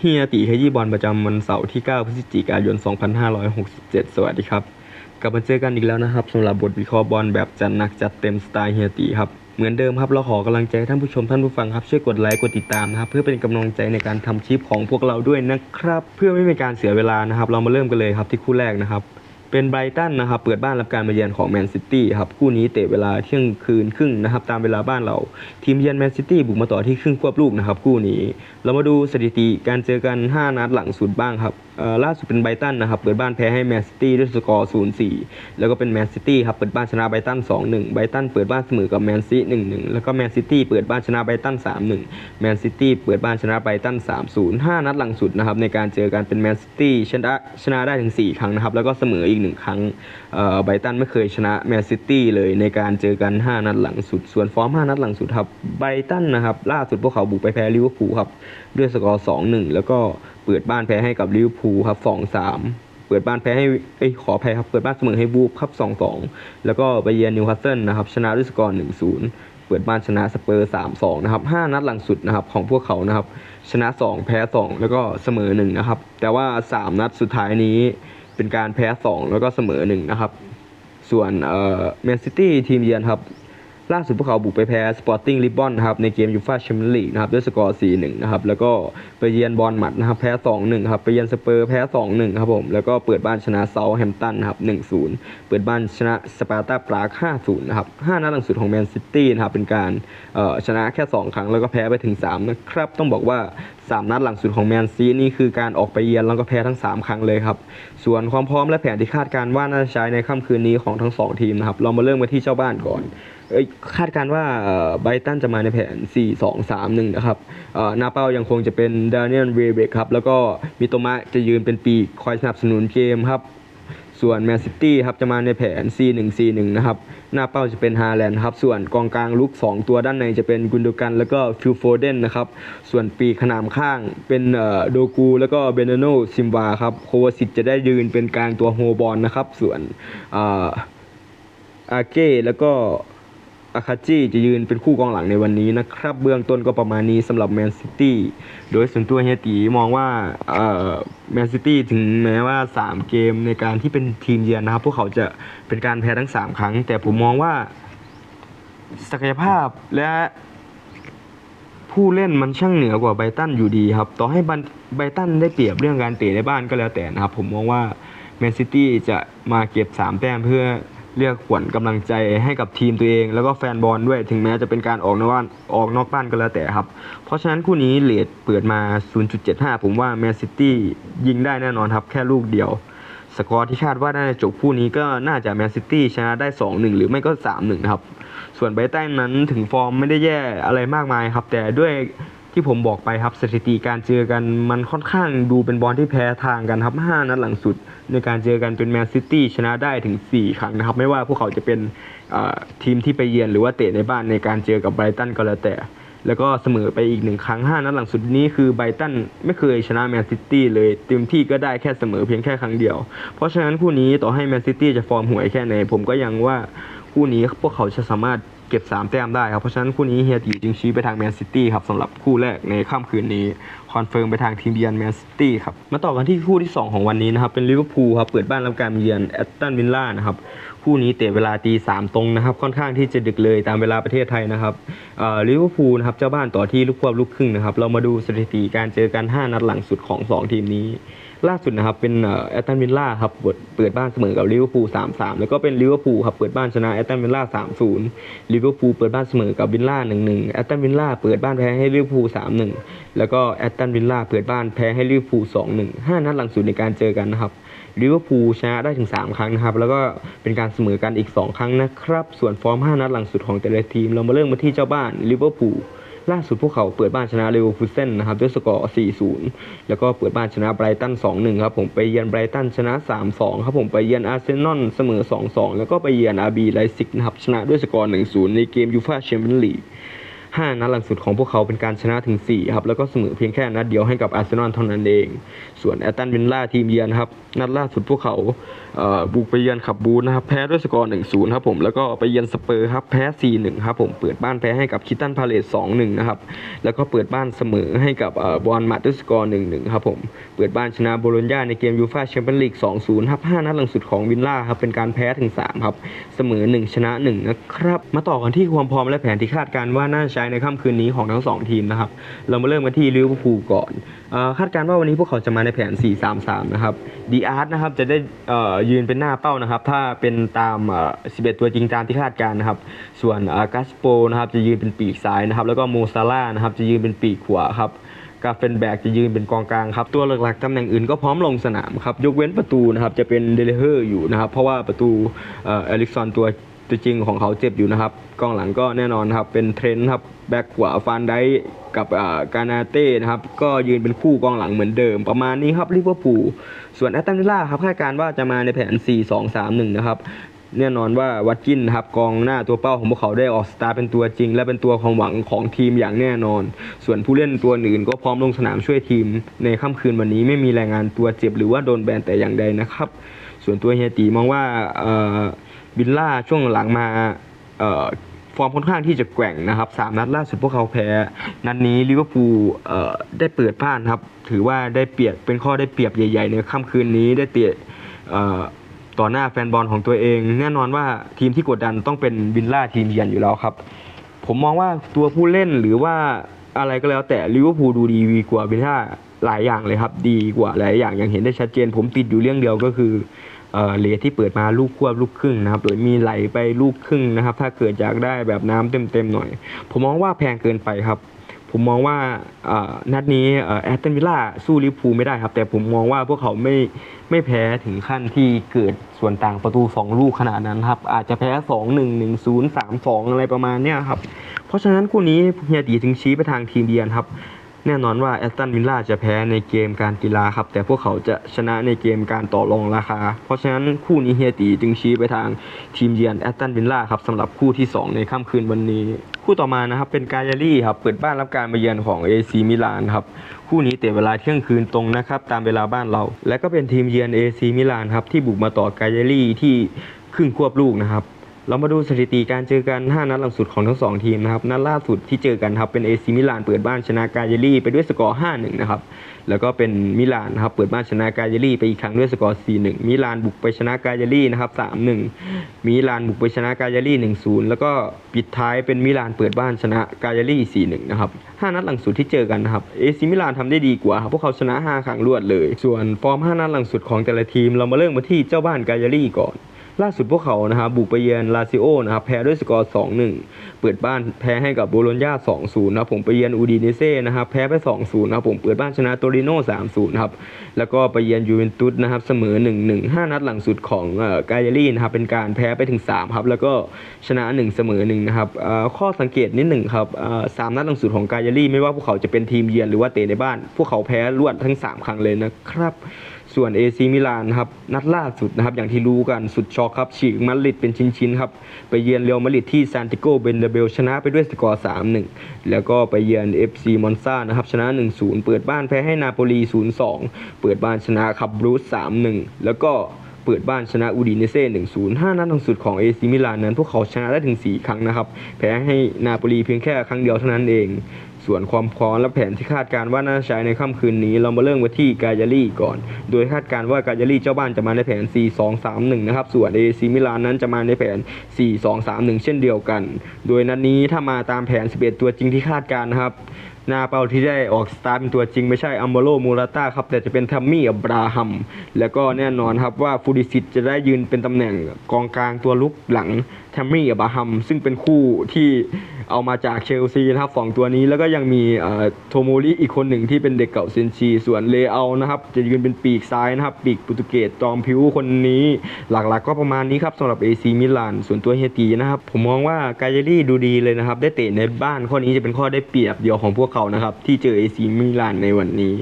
เฮียตีขยี้บอลประจำวันเสาร์ที่ 9 พฤศจิกายน 2567 สวัสดีครับ กลับมาเจอกันอีกแล้วนะครับสำหรับบทวิเคราะห์บอลแบบจัดหนักจัดเต็มสไตล์เฮียตีครับ เหมือนเดิมครับเราขอกำลังใจท่านผู้ชมท่านผู้ฟังครับ ช่วยกดไลค์กดติดตามนะครับเพื่อเป็นกำลังใจในการทำคลิปของพวกเราด้วยนะครับ เพื่อไม่เป็นการเสียเวลานะครับ เรามาเริ่มกันเลยครับที่คู่แรกนะครับ เป็นไบรตันนะครับ เปิดบ้านรับการมาเยือนของแมนซิตี้ครับคู่นี้เตะเวลาเที่ยงคืนครึ่งนะครับ ตามเวลาบ้านเรา ทีมเยือนแมนซิตี้บุกมาต่อที่ครึ่งควบลูกนะครับ คู่นี้ เรามาดูสถิติการเจอกัน 5 นัดหลังสุดบ้างครับ ล่าสุดเป็นไบตันนะครับเปิดบ้านแพ้ให้แมนซิตี้ด้วยสกอร์0-4 แล้วก็เป็นแมนซิตี้ครับเปิดบ้านชนะไบตัน2-1ไบตันเปิดบ้านเสมอกับแมนซี1-1 แล้วก็แมนซิตี้เปิดบ้านชนะไบตัน3-1 แมนซิตี้เปิดบ้านชนะไบตัน3-0 5 นัดหลังสุดนะครับในการเจอกันเป็นแมนซิตี้ชนะชนะได้ถึง 4 ครั้งนะครับแล้วก็เสมออีก 1 ครั้งไบตันไม่เคยชนะแมนซิตี้เลยในการเจอกัน 5 นัดหลังสุด ส่วนฟอร์ม 5 นัดหลังสุดครับไบตันนะครับล่าสุดพวกเขาบุกไปแพ้ลิเวอร์พูลครับด้วยสกอร์2-1 แล้วก็ เปิดบ้านแพ้ให้กับลิเวอร์พูลครับ2-3เปิดบ้านแพ้ให้เอ้ยขออภัยครับเปิดบ้านเสมอให้บูฟครับ2-2แล้วก็ไปเยือนนิวคาสเซิลนะครับชนะด้วยสกอร์1-0เปิดบ้านชนะสเปอร์3-2นะครับ5นัดหลังสุดนะครับของพวกเขานะครับชนะ2แพ้2แล้วก็เสมอ1นะครับแต่ว่า3นัดสุดท้ายนี้เป็นการแพ้2แล้วก็เสมอ1นะครับส่วนเอ่อแมนซิตี้ทีมเยือนครับ ล่าสุดพวกเขาบุกไปแพ้สปอร์ติ้งลิบบอนนะครับในเกมยูฟ่าแชมเปี้ยนลีกนะครับด้วยสกอร์ 4-1 นะครับ แล้วก็ไปเยือนบอลหมัดนะครับแพ้ 2-1 ครับ ไปเยือนสเปอร์แพ้ 2-1 ครับผม แล้วก็เปิดบ้านชนะเซาแฮมป์ตันครับ 1-0 เปิดบ้านชนะสปาร์ตาปราก5-0 นะครับ 5 นัดหลังสุดของแมนซิตี้นะครับ เป็นการชนะแค่ 2 ครั้งแล้วก็แพ้ไปถึง 3 นะครับ ต้องบอกว่า 3 นัดหลังสุดของแมนซีนี่คือการออกไปเยือนแล้วก็แพ้ทั้ง 3 ครั้งเลยครับ ส่วนความพร้อมและแผนที่คาดการณ์ว่าน่าจะใช้ในค่ำคืนนี้ของทั้งสองทีมนะครับ เรามาเริ่มกันที่เจ้าบ้านก่อน คาดการว่าไบตันจะมาในแผน 4 2 3 1 นะครับหน้าเป้ายังคงจะเป็นดานิเอลเวเบกครับ แล้วก็มิโตมะจะยืนเป็นปีคอยสนับสนุนเกมครับ ส่วนแมนซิตี้ครับจะมาในแผน 4-1-4-1 นะครับ หน้าเป้าจะเป็นฮาแลนด์ครับ ส่วนกองกลางลุก 2 ตัวด้านในจะเป็นกุนโดกัน แล้วก็ฟิลโฟเดนนะครับ ส่วนปีขนามข้างเป็นโดกู แล้วก็เบเนโนซิมวาครับ โควาซิตจะได้ยืนเป็นกลางตัวโฮบอลนะครับ ส่วนอ่ออาเก้แล้วก็ อาคาจิจะยืนเป็นคู่กองหลังในวันนี้นะครับ เบื้องต้นก็ประมาณนี้สำหรับแมนซิตี้โดยส่วนตัวเฮียตีมองว่าแมนซิตี้ถึงแม้ว่า 3 เกมในการที่เป็นทีมเยือนนะครับ พวกเขาจะเป็นการแพ้ทั้ง 3 ครั้ง แต่ผมมองว่า ศักยภาพและผู้เล่นมันช่างเหนือกว่าไบตันอยู่ดีครับ ต่อให้ไบตันได้เปรียบเรื่องการเตะในบ้านก็แล้วแต่นะครับ ผมมองว่าแมนซิตี้จะมาเก็บ 3 แต้มเพื่อ เรียกขวัญกำลังใจให้กับทีมตัวเอง แล้วก็แฟนบอลด้วย ถึงแม้จะเป็นการออกนอกบ้านออกนอกบ้านก็แล้วแต่ครับ เพราะฉะนั้นคู่นี้เลทเปิดมา 0.75 ผมว่าแมนซิตี้ยิงได้แน่นอนครับ แค่ลูกเดียว สกอร์ที่คาดว่าน่าจะจบคู่นี้ก็น่าจะแมนซิตี้ชนะได้ 2-1 หรือไม่ก็ 3-1นะครับ ส่วนไบรตันนั้นถึงฟอร์มไม่ได้แย่อะไรมากมายครับ แต่ด้วย ที่ผมบอกไปครับสถิติการเจอกันมันค่อนข้างดูเป็นบอลที่แพ้ทางกันครับ 5 นัดหลังสุด ในการเจอกันเป็นแมนซิตี้ชนะได้ถึง 4 ครั้งนะครับ ไม่ว่าพวกเขาจะเป็นทีมที่ไปเยือนหรือว่าเตะในบ้านในการเจอกับไบรตันก็แล้วแต่ แล้วก็เสมอไปอีกหนึ่งครั้ง 5 นัดหลังสุดนี้คือไบรตันไม่เคยชนะแมนซิตี้เลยเต็มที่ก็ได้แค่เสมอเพียงแค่ครั้งเดียว เพราะฉะนั้นคู่นี้ต่อให้แมนซิตี้จะฟอร์มห่วยแค่ไหนผมก็ยังว่าคู่นี้พวกเขาจะสามารถ เก็บ 3 แต้มได้ครับ เพราะฉะนั้นคู่นี้เฮียตีจึงชี้ไปทางแมนซิตี้ครับสำหรับคู่แรกในค่ำคืนนี้ คอนเฟิร์มไปทางทีมเยือนแมนซิตี้ครับ มาต่อกันที่คู่ที่ 2 ของวันนี้นะครับ เป็นลิเวอร์พูลครับเปิดบ้านรับการเยือนแอตตันวิลล่านะครับคู่นี้เตะเวลาตีสามตรงนะครับ ค่อนข้างที่จะดึกเลยตามเวลาประเทศไทยนะครับลิเวอร์พูลนะครับเจ้าบ้านต่อที่ลูกควบลูกครึ่งนะครับเรามาดูสถิติการเจอกัน 5 นัดหลังสุดของ 2 ทีมนี้ ล่าสุดนะครับเป็นแอตตันวิลล่าครับเปิดเปิดบ้านเสมอกับลิเวอร์พูล3-3แล้วก็เป็นลิเวอร์พูลครับเปิดบ้านชนะแอตตันวิลล่า3-0ลิเวอร์พูลเปิดบ้านเสมอกับวิลล่า1-1แอตตันวิลล่าเปิดบ้านแพ้ให้ลิเวอร์พูล3-1แล้วก็แอตตันวิลล่าเปิดบ้านแพ้ให้ลิเวอร์พูล2-1 5นัดหลังสุดในการเจอกันนะครับลิเวอร์พูลชนะได้ถึง 3 ครั้งนะครับ แล้วก็เป็นการเสมอกันอีก 2 ครั้งนะครับ ส่วนฟอร์ม 5 นัดหลังสุดของแต่ละทีม เรามาเริ่มมาที่เจ้าบ้านลิเวอร์พูล ล่าสุดพวกเขาเปิดบ้านชนะเลเวอร์คูเซ่นนะครับด้วยสกอร์ 4-0 แล้วก็เปิดบ้านชนะไบรตัน 2-1 ครับผมไปเยือนไบรตันชนะ 3-2 ครับผมไปเยือนอาร์เซนอลเสมอ 2-2 แล้วก็ไปเยือนอาร์บีไลซิกนะครับชนะด้วยสกอร์ 1-0 ในเกมยูฟ่าแชมเปี้ยนลีก 5 นัดหลังสุดของพวกเขาเป็นการชนะถึง 4 ครับ แล้วก็เสมอเพียงแค่นัดเดียวให้กับอาร์เซนอลเท่านั้นเอง ส่วนแอตตันวินล่าทีมเยือนครับ นัดล่าสุดพวกเขาบุกไปเยือนขับบูธนะครับ แพ้ด้วยสกอร์1-0 ครับผม แล้วก็ไปเยือนสเปอร์ครับ แพ้ 4-1 ครับผม เปิดบ้านแพ้ให้กับคิตตันพาเลส2-1 นะครับ แล้วก็เปิดบ้านเสมอให้กับบอลมาดด้วยสกอร์1-1 ครับผม เปิดบ้านชนะโบโลญญาในเกมยูฟ่าแชมเปี้ยนลีก2-0 ครับ 5 นัดหลังสุดของวินล่าครับเป็นการแพ้ถึง 3 ครับ เสมอ 1 ชนะ 1 นะครับ มาต่อกันที่ความพร้อมและแผนที่คาดการณ์ว่าน่าใช้ในค่ำคืนนี้ของทั้ง 2 ทีมนะครับ เรามาเริ่มกันที่ลิเวอร์พูลก่อนคาดการณ์ว่าวันนี้พวกเขาจะมาในแผน 4-3-3 นะครับดีอาร์ตนะครับจะได้ยืนเป็นหน้าเป้านะครับ ถ้าเป็นตาม 11 ตัวจริงตามที่คาดการณ์นะครับ ส่วนกัสโปนะครับจะยืนเป็นปีกซ้ายนะครับ แล้วก็โมซาร่านะครับจะยืนเป็นปีกขวาครับกาเฟนแบกจะยืนเป็นกองกลางครับ ตัวหลักๆตำแหน่งอื่นก็พร้อมลงสนามครับ ยกเว้นประตูนะครับ จะเป็นเดลเฮอร์อยู่นะครับ เพราะว่าประตูเอลิกซอนตัว ตัวจริงของเขาเจ็บอยู่นะครับกองหลังก็แน่นอนครับเป็นเทรนต์ครับแบ็กขวาฟานได้กับอ่ากานาเต้นะครับก็ยืนเป็นคู่กองหลังเหมือนเดิม ประมาณนี้ครับลิเวอร์พูลส่วนแอตตันวิล่าครับคาดการณ์ว่าจะมาในแผน 4-2-3-1 นะครับแน่นอนว่าวัตกินครับกองหน้าตัวเป้าของพวกเขาได้ออกสตาร์เป็นตัวจริง และเป็นตัวความหวังของทีมอย่างแน่นอน ส่วนผู้เล่นตัวอื่นก็พร้อมลงสนามช่วยทีม ในค่ำคืนวันนี้ไม่มีรายงานตัวเจ็บหรือว่าโดนแบนแต่อย่างใดนะครับ ส่วนตัวเฮียตีมองว่า เอ่อบิลล่าช่วงหลังมาฟอร์มค่อนข้างที่จะแกว่งนะครับสามนัดล่าสุดพวกเขาแพ้ นัดนนี้ลิเวอร์พูลได้เปิดบ้านครับ ถือว่าได้เปรียบเป็นข้อได้เปรียบใหญ่ ๆ ในค่ำคืนนี้ได้เตะต่อหน้าแฟนบอลของตัวเอง แน่นอนว่าทีมที่กดดันต้องเป็นวินล่าทีมเยือนอยู่แล้วครับ ผมมองว่าตัวผู้เล่นหรือว่าอะไรก็แล้วแต่ลิเวอร์พูลดูดีกว่าวินล่าหลายอย่างเลยครับ ดีกว่าหลายอย่างอย่างเห็นได้ชัดเจน ผมติดอยู่เรื่องเดียวก็คือ เอ่อเลทที่เปิดมาลูกควบลูกครึ่งนะครับ โดยมีไหลไปลูกครึ่งนะครับ ถ้าเกิดอยากได้แบบน้ำเต็มๆหน่อย ผมมองว่าแพงเกินไปครับ ผมมองว่านัดนี้แอตตันวิลล่าสู้ลิพูไม่ได้ครับ แต่ผมมองว่าพวกเขาไม่ไม่แพ้ถึงขั้นที่เกิดส่วนต่างประตู 2 ลูกขนาดนั้นครับ อาจจะแพ้ 2 1 1 0 3 2 อะไรประมาณเนี้ยครับ เพราะฉะนั้นคู่นี้เฮียตีถึงชี้ไปทางทีมเยือนครับ แน่นอนว่าแอตตันวิลล่าจะแพ้ในเกมการกีฬาครับ แต่พวกเขาจะชนะในเกมการต่อรองราคา เพราะฉะนั้นคู่นี้เฮียตีจึงชี้ไปทางทีมเยือนแอตตันวิลล่าครับสำหรับคู่ที่ 2 ในค่ำคืนวันนี้ คู่ต่อมานะครับเป็นกายารี่ครับเปิดบ้านรับการมาเยือนของเอซีมิลานครับคู่นี้เตะเวลาเที่ยงคืนตรงนะครับตามเวลาบ้านเรา และก็เป็นทีมเยือนเอซีมิลานครับที่บุกมาต่อกายารี่ที่ครึ่งควบลูกนะครับ เรามาดูสถิติการเจอกัน 5 นัดหลังสุดของทั้ง 2 ทีมนะครับ นัดล่าสุดที่เจอกันครับเป็นเอซิมิลานเปิดบ้านชนะกาเยลี่ไปด้วยสกอร์ 5-1 นะครับ แล้วก็เป็นมิลานนะครับเปิดบ้านชนะกาเยลี่ไปอีกครั้งด้วยสกอร์ 4-1 มิลานบุกไปชนะกาเยลี่นะครับ 3-1 มิลานบุกไปชนะกาเยลี่ 1-0 แล้วก็ปิดท้ายเป็นมิลานเปิดบ้านชนะกาเยลี่ 4-1 นะครับ 5 นัดหลังสุดที่เจอกันนะครับ เอซิมิลานทำได้ดีกว่าครับพวกเขาชนะ 5 ครั้งรวดเลย ส่วนฟอร์ม 5 นัดหลังสุดของแต่ละทีม เรามาเริ่มมาที่เจ้าบ้านกาเยลี่ก่อน ล่าสุดพวกเขานะครับบุกไปเยือนลาซิโอนะครับแพ้ด้วยสกอร์ 2-1 เปิดบ้านแพ้ให้กับโบโลญญา2-0นะผมไปเยือนอูดีเนเซ่นะครับแพ้ไป 2-0นะผมเปิดบ้านชนะโตริโน่3-0ครับแล้วก็ไปเยือนยูเวนตุสนะครับเสมอ 1-1 5 นัดหลังสุดของกายารี่นะครับเป็นการแพ้ไปถึง3ครับแล้วก็ชนะ 1 เสมอ1นะครับข้อสังเกตนิดหนึ่งครับสามนัดหลังสุดของกายารี่ไม่ว่าพวกเขาจะเป็นทีมเยือนหรือว่าเตะในบ้าน พวกเขาแพ้รวดทั้ง 3 ครั้งเลยนะครับ ส่วน AC มิลานครับนัดล่าสุดนะครับอย่างที่รู้กันสุดช็อกครับฉีกมาดริดเป็นชิ้นๆครับไปเยือนเรอัลมาดริดที่ซานติโกเบนเดเบลชนะไปด้วยสกอร์ 3-1 แล้วก็ไปเยือน FC มอนซานะครับชนะ 1-0 เปิดบ้านแพ้ให้นาโปลี 0-2 เปิดบ้านชนะคับบรูซ3-1 แล้วก็เปิดบ้านชนะอูดีเนเซ่1-0 5 นัดลังสุดของ AC มิลานนั้น พวกเขาชนะได้ถึง 4 ครั้งนะครับ แพ้ให้นาโปลีเพียงแค่ครั้งเดียวเท่านั้นเอง ส่วนความพร้อมและแผนที่คาดการณ์ว่าน่าใช้ในค่ำคืนนี้ เรามาเริ่มกันที่กายารี่ก่อน โดยคาดการณ์ว่ากายารี่เจ้าบ้านจะมาในแผน 4-2-3-1 นะครับ ส่วน AC มิลานนั้นจะมาในแผน 4-2-3-1 เช่นเดียวกัน โดยนัดนนี้ถ้ามาตามแผน 11 ตัวจริงที่คาดการณ์นะครับหน้าเป้าที่ได้ออกสตาร์ทเป็นตัวจริงไม่ใช่อัมโบโลมูราต้าครับ แต่จะเป็นทัมมี่อับราฮัม แล้วก็แน่นอนครับว่าฟูดิซิตจะได้ยืนเป็นตำแหน่งกองกลางตัวลุกหลัง มมี่อับราฮัมซึ่งเป็นคู่ที่เอามาจากเชลซีนะครับสองตัวนี้แล้วก็ยังมีโทโมริอีกคนหนึ่งที่เป็นเด็กเก่าเซนชี ส่วนเลเอานะครับ จะยืนเป็นปีกซ้ายนะครับ ปีกโปรตุเกสจอมผิวคนนี้ หลักๆก็ประมาณนี้ครับสำหรับ AC มิลานส่วนตัวเฮตีนะครับ ผมมองว่ากายรี่ดูดีเลยนะครับ ได้เตะในบ้านข้อนี้จะเป็นข้อได้เปรียบเดียวของพวกเขานะครับ ที่เจอ AC มิลานในวันนี้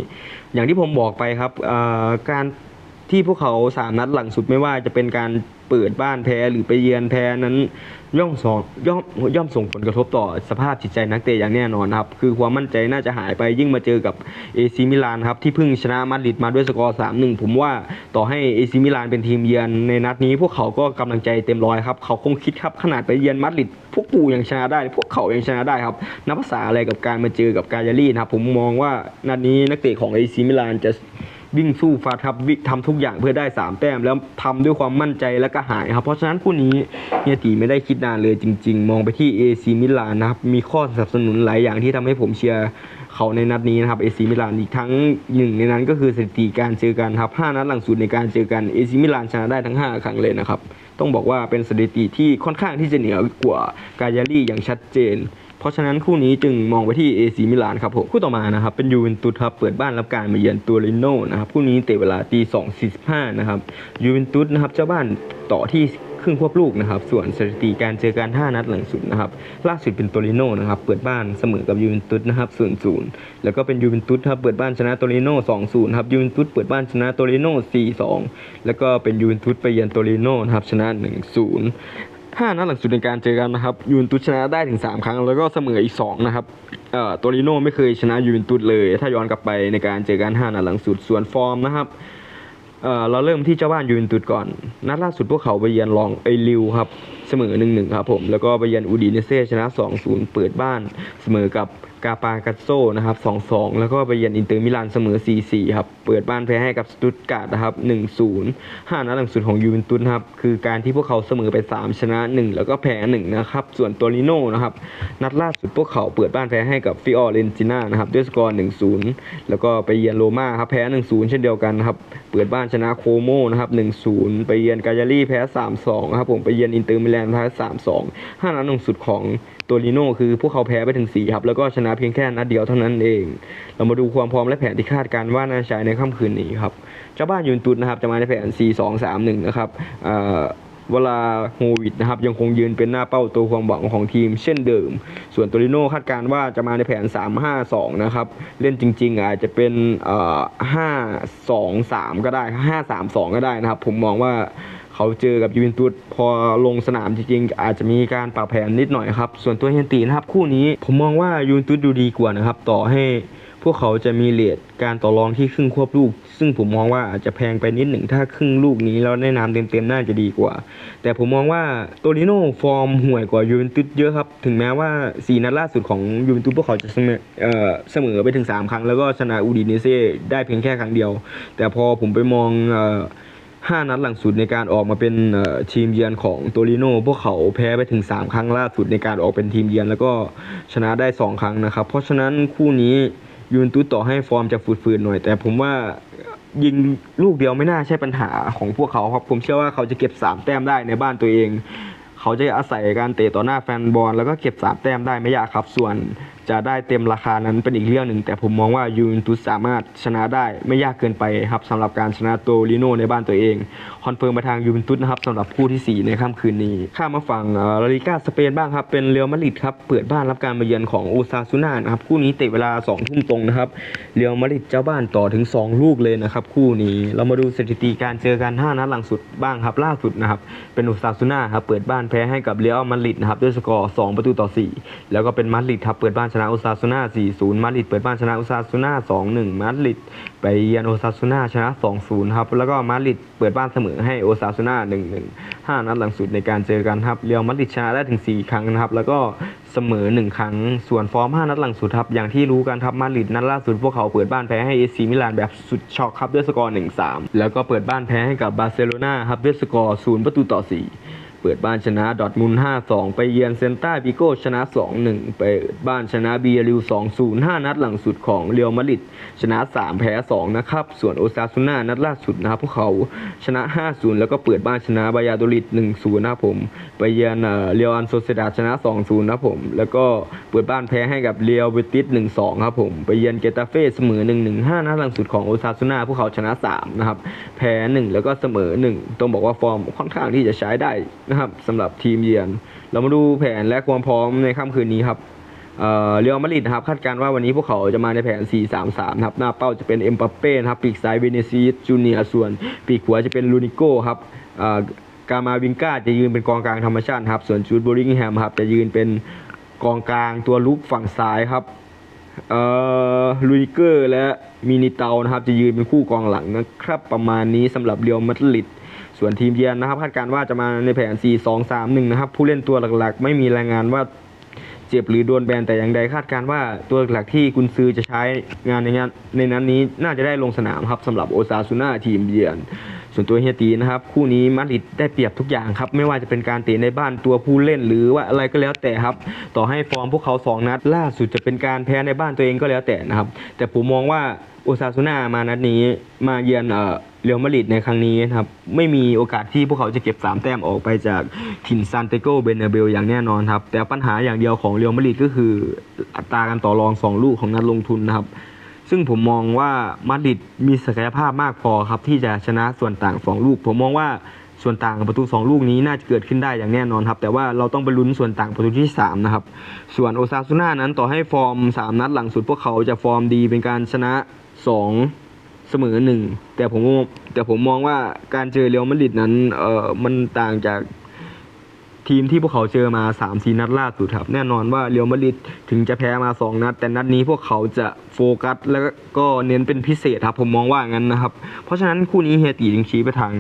อย่างที่ผมบอกไปครับการที่พวกเขาสามนัดหลังสุดไม่ว่าจะเป็นการ เปิดบ้านแพ้หรือไปเยือนแพ้นั้นย่อมส่งย่อมย่อมส่งผลกระทบต่อสภาพจิตใจนักเตะอย่างแน่นอนครับ คือความมั่นใจน่าจะหายไปยิ่งมาเจอกับเอซิมิลานครับที่เพิ่งชนะมาดริดมาด้วยสกอร์3-1ผมว่าต่อให้เอซิมิลานเป็นทีมเยือนในนัดนี้ พวกเขาก็กำลังใจเต็มร้อยครับเขาคงคิดครับขนาดไปเยือนมาดริดพวกปูยังชนะได้ พวกเขายังชนะได้ครับนับภาษาอะไรกับการมาเจอกับกาญารีนะครับผมมองว่านัดนี้นักเตะของเอซิมิลานจะ วิ่งสู้ฟาดครับวิ่งทำทุกอย่างเพื่อได้ 3 แต้ม แล้วทำด้วยความมั่นใจและก็หายครับ เพราะฉะนั้นคู่นี้เฮียตีไม่ได้คิดนานเลยจริง ๆ มองไปที่ AC มิลานนะครับ มีข้อสนับสนุนหลายอย่างที่ทำให้ผมเชียร์เขาในนัดนี้นะครับ AC มิลานอีกทั้งหนึ่งในนั้นก็คือสถิติการเจอกันครับ5นัดหลังสุดในการเจอกัน AC มิลานชนะได้ทั้ง 5 ครั้งเลยนะครับ ต้องบอกว่าเป็นสถิติที่ค่อนข้างที่จะเหนือกว่ากายาลีอย่างชัดเจน เพราะฉะนั้นคู่นี้จึงมองไปที่ AC มิลานครับผมคู่ต่อมานะครับเป็นยูเวนตุสครับเปิดบ้านรับการมาเยือนตัวริโนนะครับคู่นี้เตะเวลาตี2.45นะครับยูเวนตุสนะครับเจ้าบ้านต่อที่ครึ่งควบลูกนะครับส่วนสถิติการเจอกัน5นัดหลังสุดนะครับล่าสุดเป็นโตัวริโนนะครับเปิดบ้านเสมอกับยูเวนตุสนะครับ0 0แล้วก็เป็นยูเวนตุสครับเปิดบ้านชนะโตัวริโน2-0ครับยูเวนตุสเปิดบ้านชนะโตัวริโน4-2แล้วก็เป็นยูเวนตุสไปเยือนโตัวริโนนะครับชนะ1-0ห้านั ดหลังสุดในการเจอกันนะครับยูเวนตุสชนะได้ถึง 3 ครั้ง แล้วก็เสมออีก 2 นะครับเอ่อโตริโนไม่เคยชนะยูเวนตุสเลย ถ้าย้อนกลับไปในการเจอกัน 5 นัดหลังสุดส่วนฟอร์มนะครับเอ่อเราเริ่มที่เจ้าบ้านยูเวนตุสก่อน นัดล่าสุดพวกเขาไปเยือนลองไอริวครับเสมอ 1-1 ครับผม แล้วก็ไปเยือนอูดีเนเซ่ชนะ 2-0 เปิดบ้านเสมอกับ กาปากัสโซนะครับ2-2 แล้วก็ไปเยือนอินเตอร์มิลานเสมอ 4-4 ครับ เปิดบ้านแพ้ให้กับสตุตการ์ดนะครับ 1-0ห้านัดหลังสุดของยูเวนตุสครับ คือการที่พวกเขาเสมอไป 3 ชนะ 1 แล้วก็แพ้ 1 นะครับ ส่วนตัวลิโน่นะครับ นัดล่าสุดพวกเขาเปิดบ้านแพ้ให้กับฟิออเรนติน่านะครับ ด้วยสกอร์ 1-0 แล้วก็ไปเยือนโรม่าครับ แพ้ 1-0 เช่นเดียวกันครับ ปิดบ้านชนะโคโมนะครับ1-0 ไปเยือนกาญารีแพ้ 3-2ครับผมไปเยือนอินเตอร์มิลานแพ้ 3-2 5นัดหลังสุดของตัวลิโน่คือพวกเขาแพ้ไปถึง 4 ครับ แล้วก็ชนะเพียงแค่นัดเดียวเท่านั้นเอง เรามาดูความพร้อมและแผนที่คาดการ์ว่าน่าจะใช้ในค่ำคืนนี้ครับเจ้าบ้านยูนตุสนะครับจะมาในแผน 4-2-3-1 นะครับ เวลาโฮวิดนะครับยังคงยืนเป็นหน้าเป้าตัวความหวังของทีมเช่นเดิม ส่วนโตริโน่คาดการณ์ว่าจะมาในแผน 3-5-2 นะครับ เล่นจริงๆอาจจะเป็นเอ่อ5-2-3ก็ได้5-3-2ก็ได้นะครับ ผมมองว่าเขาเจอกับยูเวนตุสพอลงสนามจริงๆ อาจจะมีการปรับแผนนิดหน่อยครับ ส่วนตัวเฮนตีนะครับคู่นี้ผมมองว่ายูเวนตุสดูดีกว่านะครับ ต่อให้ พวกเขาจะมีเลทการต่อรองที่ครึ่งควบลูก ซึ่งผมมองว่าอาจจะแพงไปนิดหนึ่งถ้าครึ่งลูกนี้แล้วแนะนำเต็มๆน่าจะดีกว่า แต่ผมมองว่าโตริโน่ฟอร์มห่วยกว่ายูเวนตุสเยอะครับ ถึงแม้ว่าสี่นัดล่าสุดของยูเวนตุสพวกเขาจะเสมอเสมอไปถึงสามครั้ง แล้วก็ชนะอูดิเนเซ่ได้เพียงแค่ครั้งเดียว แต่พอผมไปมองห้านัดหลังสุดในการออกมาเป็นทีมเยือนของโตริโน่พวกเขาแพ้ไปถึง 3 ครั้งล่าสุดในการออกเป็นทีมเยือน แล้วก็ชนะได้ 2 ครั้งนะครับ เพราะฉะนั้นคู่นี้ ยูเวนตุสต่อให้ฟอร์มจะฝืดๆหน่อย แต่ผมว่ายิงลูกเดียวไม่น่าใช่ปัญหาของพวกเขาครับ ผมเชื่อว่าเขาจะเก็บ 3 แต้มได้ในบ้านตัวเอง เขาจะอาศัยการเตะต่อหน้าแฟนบอลแล้วก็เก็บ 3 แต้มได้ไม่ยากครับ ส่วน จะได้เต็มราคานั้นเป็นอีกเรื่องหนึ่ง แต่ผมมองว่ายูเวนตุสสามารถชนะได้ไม่ยากเกินไปครับสำหรับการชนะโตริโนในบ้านตัวเองคอนเฟิร์มมาทางยูเวนตุสนะครับสำหรับคู่ทีสี่4 ในค่ำคืนนี้ ข้ามมาฝั่งอ่อลาลิกาสเปนบ้างครับ เป็นเรอัลมาดริดครับเปิดบ้านรับการมาเยือนของโอซาซูน่านะครับคู่นี้เตะเวลา2ทุ่มตรงนะครับเรอัลมาดริดเจ้าบ้านต่อถึง 2 ลูกเลยนะครับคู่นี้เรามาดูสถิติการเจอกัน5นัดหลังสุดบ้างครับล่าสุดนะครับเป็นโอซาซูน่าครับเปิดบ้านแพ้ให้กับเรอัลมาดริดนะครับด้วยสกอร์2ประตูต่อ 4 แล้วก็เป็นมาดริดครับเปิดบ้านชนะโอซาซูน่า4-0 มาดริดเปิดบ้านชนะโอซาซูน่า2-1 มาดริดไปเยือนโอซาซูน่าชนะ 2-0 ครับ แล้วก็มาดริดเปิดบ้านเสมอให้โอซาซูน่า1-1 5 นัดหลังสุดในการเจอกันครับ เรียวมาดริดชนะได้ถึง 4 ครั้งนะครับ แล้วก็เสมอ 1 ครั้ง ส่วนฟอร์ม 5 นัดหลังสุดครับ อย่างที่รู้กันครับ มาดริดนัดล่าสุดพวกเขาเปิดบ้านแพ้ให้เอซีมิลานแบบสุดช็อกครับด้วยสกอร์ 1-3 แล้วก็เปิดบ้านแพ้ให้กับบาร์เซโลนาครับด้วยสกอร์ 0 ประตูต่อ 4 ปิดบ้านชนะดอทมุนด์5-2 ไปเยือนเซนต้าบิโก้ชนะ 2-1 ไปบ้านชนะเบียริว2-0 5 นัดหลังสุดของเรียวมาริดชนะ 3 แพ้ 2 นะครับ ส่วนโอซาซูน่านัดล่าสุดนะครับพวกเขาชนะ 5-0 แล้วก็เปิดบ้านชนะบายาโดริด1-0 นะครับผม ไปเยือนเอ่อเรียวอันโซเซดาชนะ 2-0 นะครับผม แล้วก็เปิดบ้านแพ้ให้กับเรียวเบติส1-2 ครับผม ไปเยือนเกตาเฟ่เสมอ 1-1 5 นัดหลังสุดของโอซาซูน่าพวกเขาชนะ 3 นะครับ แพ้ 1 แล้วก็เสมอ 1 ต้องบอกว่าฟอร์มค่อนข้างที่จะใช้ได้นะครับสำหรับทีมเยือน เรามาดูแผนและความพร้อมในค่ำคืนนี้ครับเอ่อเรียวมาดริดครับคาดการณ์ว่าวันนี้พวกเขาจะมาในแผน 4-3-3ครับหน้าเป้าจะเป็นเอ็มบัปเป้นครับปีกซ้ายเวเนซีสจูเนียส่วน ปีกขวาจะเป็นลูนิโก้ครับกามาวิงกาจะยืนเป็นกองกลางธรรมชาติครับส่วนจูดบริงแฮมครับจะยืนเป็นกองกลางตัวลุกฝั่งซ้ายครับเอ่อลุยเกอร์และมินิเตานะครับจะยืนเป็นคู่กองหลังนะครับประมาณนี้สำหรับเรียวมาดริด ส่วนทีมเยือนนะครับคาดการณ์ว่าจะมาในแผน 4-2-3-1 นะครับ ผู้เล่นตัวหลักๆ ไม่มีรายงานว่าเจ็บหรือโดนแบนแต่อย่างใดคาดการว่าตัวหลักที่กุนซือจะใช้งานในงานในนั้นนี้น่าจะได้ลงสนามครับสำหรับโอซาซูน่าทีมเยือน ส่วนตัวเฮียตีนะครับ คู่นี้มาดริดได้เปรียบทุกอย่างครับ ไม่ว่าจะเป็นการเตะในบ้านตัวผู้เล่นหรือว่าอะไรก็แล้วแต่ครับ ต่อให้ฟอร์มพวกเขาสองนัด ล่าสุดจะเป็นการแพ้ในบ้านตัวเองก็แล้วแต่นะครับ แต่ผมมองว่าโอซาซูน่ามานัดนี้มาเยือนเอ่อ เรอัลมาดริดในครั้งนี้นะครับไม่มีโอกาสที่พวกเขาจะเก็บ 3 แต้มออกไปจากถิ่นซานเตโกเบเนเบลอย่างแน่นอนครับแต่ปัญหาอย่างเดียวของเรอัลมาดริดก็คืออัตราการต่อรอง 2 ลูกของนัดลงทุนนะครับซึ่งผมมองว่ามาดริดมีศักยภาพมากพอครับที่จะชนะส่วนต่าง 2 ลูก ผมมองว่าส่วนต่างประตู 2 ลูกนี้น่าจะเกิดขึ้นได้อย่างแน่นอนครับแต่ว่าเราต้องไปลุ้นส่วนต่างประตูที่ 3 นะครับ ส่วนโอซาซูน่านั้นต่อให้ฟอร์ม 3 นัดหลังสุดพวกเขาจะฟอร์มดีเป็นการชนะ 2 เสมอหนึ่งแต่ผมมองแต่ผมมองว่าการเจอเรอัลมาดริดนั้นเอ่อมันต่างจากทีมที่พวกเขาเจอมา3ามสี่นัดล่าสุดครับ แน่นอนว่าเรียวมาดริดถึงจะแพ้มา 2 นัด แต่นัดนี้พวกเขาจะโฟกัสแล้วก็เน้นเป็นพิเศษครับ ผมมองว่างั้นนะครับ เพราะฉะนั้นคู่นี้เฮียตีจึงชี้ไปทาง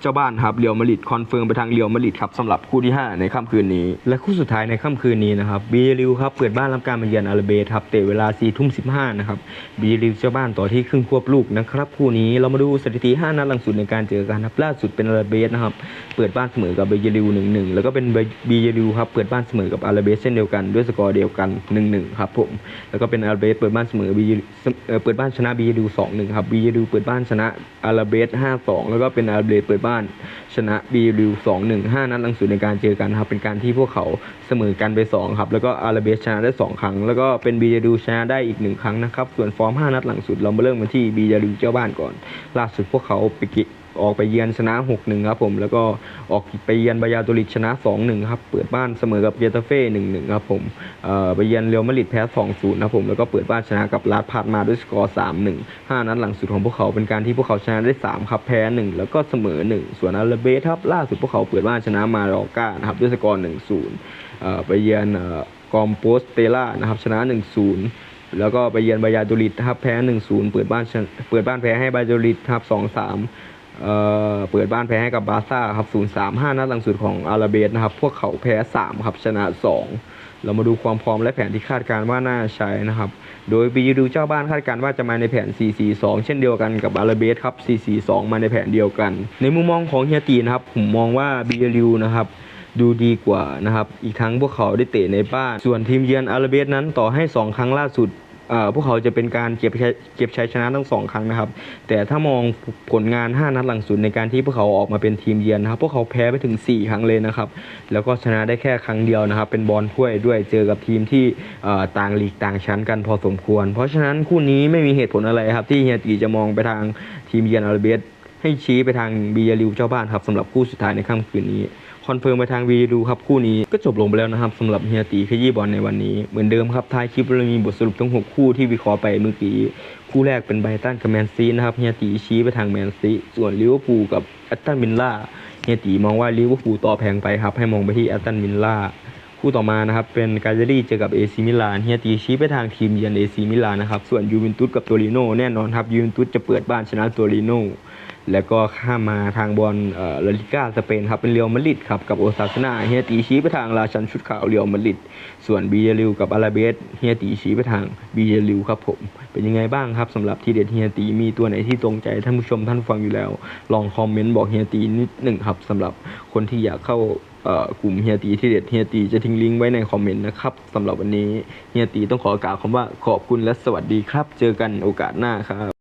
เจ้าบ้านครับเรียวมาริดคอนเฟิร์มไปทางเรียวมาริดครับสำหรับคู่ที่ 5 ในค่ำคืนนี้ และคู่สุดท้ายในค่ำคืนนี้นะครับบีริวครับเปิดบ้านรับการมาเยือนอาราเบสครับเตะเวลา4ทุ่ม15นะครับบีริวเจ้าบ้านต่อที่ครึ่งควบลูกนะครับคู่นี้เรามาดูสถิติ 5 นัดหลังสุดในการเจอกันครับล่าสุดเป็นอาราเบสนะครับเปิดบ้านเสมอกับบีริว1-1 แล้วก็เป็นบีริวครับเปิดบ้านเสมอกับอาราเบสเช่นเดียวกันด้วยสกอร์เดียวกัน 1-1 ครับผมแล้วก็เป็นอาราเบสเปิดบ้านเสมอบีเปิดบ้านชนะบีริว2-1 ครับบีริวเปิดบ้านชนะอาราเบส5-2 แล้วก็เป็นอาราเบสเปิดบ้าน ชนะบีริวสองหนึ่งห้านัดหลังสุดในการเจอกันครับเป็นการที่พวกเขาเสมอกันไปสองครับแล้วก็อาราเบสชนะได้สองครั้ง แล้วก็เป็นบีริวชนะได้อีกหนึ่งครั้งนะครับส่วนฟอร์มห้านัดหลังสุดเรามาเริ่มกันที่บีริวเจ้าบ้านก่อน ล่าสุดพวกเขาไปกิ ออกไปเยือนชนะ 6-1 ครับผม แล้วก็ออกไปเยือนบายาโดริดชนะ 2-1 ครับ เปิดบ้านเสมอกับเยตาเฟ่ 1-1 ครับผมเอ่อไปเยือนเรอัลมาดริดแพ้ 2-0 นะครับผม แล้วก็เปิดบ้านชนะกับลาดพาดมาด้วยสกอร์ 3-1 5 นัดหลังสุดของพวกเขาเป็นการที่พวกเขาชนะได้ 3 ครับ แพ้ 1 แล้วก็เสมอ 1 ส่วนอาราเบสครับ ล่าสุดพวกเขาเปิดบ้านชนะมาลอก้านะครับด้วยสกอร์ 1-0เอ่อไปเยือนเอ่อกอมโปสเตล่านะครับชนะ 1-0แล้วก็ไปเยือนบายาโดริดครับแพ้ 1-0 เปิดบ้านเปิดบ้านแพ้ให้บายาโดริดครับ 2-3 เเปิดบ้านแพ้ให้กับบาซ่าครับ 0-3 5 นัดหลังสุดของอาราเบสนะครับ พวกเขาแพ้ 3 ครับ ชนะ 2 เรามาดูความพร้อมและแผนที่คาดการณ์ว่าน่าใช้นะครับ โดยบีดูเจ้าบ้านคาดการณ์ว่าจะมาในแผน 4-4-2 เช่นเดียวกันกับอาราเบสครับ 4-4-2 มาในแผนเดียวกัน ในมุมมองของเฮียตีนะครับ ผมมองว่าบีดูนะครับดูดีกว่านะครับ อีกทั้งพวกเขาได้เตะในบ้าน ส่วนทีมเยือนอาราเบสนั้นต่อให้ 2 ครั้งล่าสุด พวกเขาจะเป็นการเก็บชัยเก็บชัยชนะทั้งสองครั้งนะครับ แต่ถ้ามองผลงาน 5 นัดหลังสุดในการที่พวกเขาออกมาเป็นทีมเยือนนะครับ พวกเขาแพ้ไปถึง 4 ครั้งเลยนะครับ แล้วก็ชนะได้แค่ครั้งเดียวนะครับ เป็นบอลถ้วยด้วยเจอกับทีมที่ต่างลีกต่างชั้นกันพอสมควร เพราะฉะนั้นคู่นี้ไม่มีเหตุผลอะไรครับ ที่เฮียตีจะมองไปทางทีมเยือนอาราเบสให้ชี้ไปทางบียาริวเจ้าบ้านครับสำหรับคู่สุดท้ายในค่ำคืนนี้ คอนเฟิร์มไปทางบียาริวครับคู่นี้ก็จบลงไปแล้วนะครับสำหรับเฮียตีขยี้บอลในวันนี้เหมือนเดิมครับท้ายคลิปเรามีบทสรุปทั้ง 6 คู่ที่วิเคราะห์ไปเมื่อกี้คู่แรกเป็นไบตันกับแมนซีนะครับเฮียตีชี้ไปทางแมนซีส่วนลิเวอร์พูลกับแอตตันวิลล่าเฮียตีมองว่าลิเวอร์พูลต่อแพงไปครับให้มองไปที่แอตตันวิลล่าคู่ต่อมานะครับเป็นกาเจรี่เจอกับเอซิมิลานเฮียตีชี้ไปทางทีมเยือนเอซิมิลานนะครับส่วนยูเวนตุสกับโตริโนแน่นอนครับยูเวนตุสจะเปิดบ้านชนะโตริโน แล้วก็ข้ามมาทางบอลลาลิก้าสเปนครับเป็นเรียวมาริดครับกับโอซาสนาเฮียตีชี้ไปทางราชันชุดขาวเรียวมาริดส่วนบีเยลิวกับอาราเบสเฮียตีชี้ไปทางบีเยลิวครับผม เป็นยังไงบ้างครับสำหรับทีเด็ดเฮียตีมีตัวไหนที่ตรงใจท่านผู้ชมท่านฟังอยู่แล้ว ลองคอมเมนต์บอกเฮียตีนิดหนึ่งครับสำหรับคนที่อยากเข้ากลุ่มเฮียตีที่เด็ดเฮียตีจะทิ้งลิงก์ไว้ในคอมเมนต์นะครับสำหรับวันนี้เฮียตีต้องขอกล่าวคำว่าขอบคุณและสวัสดีครับ เจอกันโอกาสหน้าครับ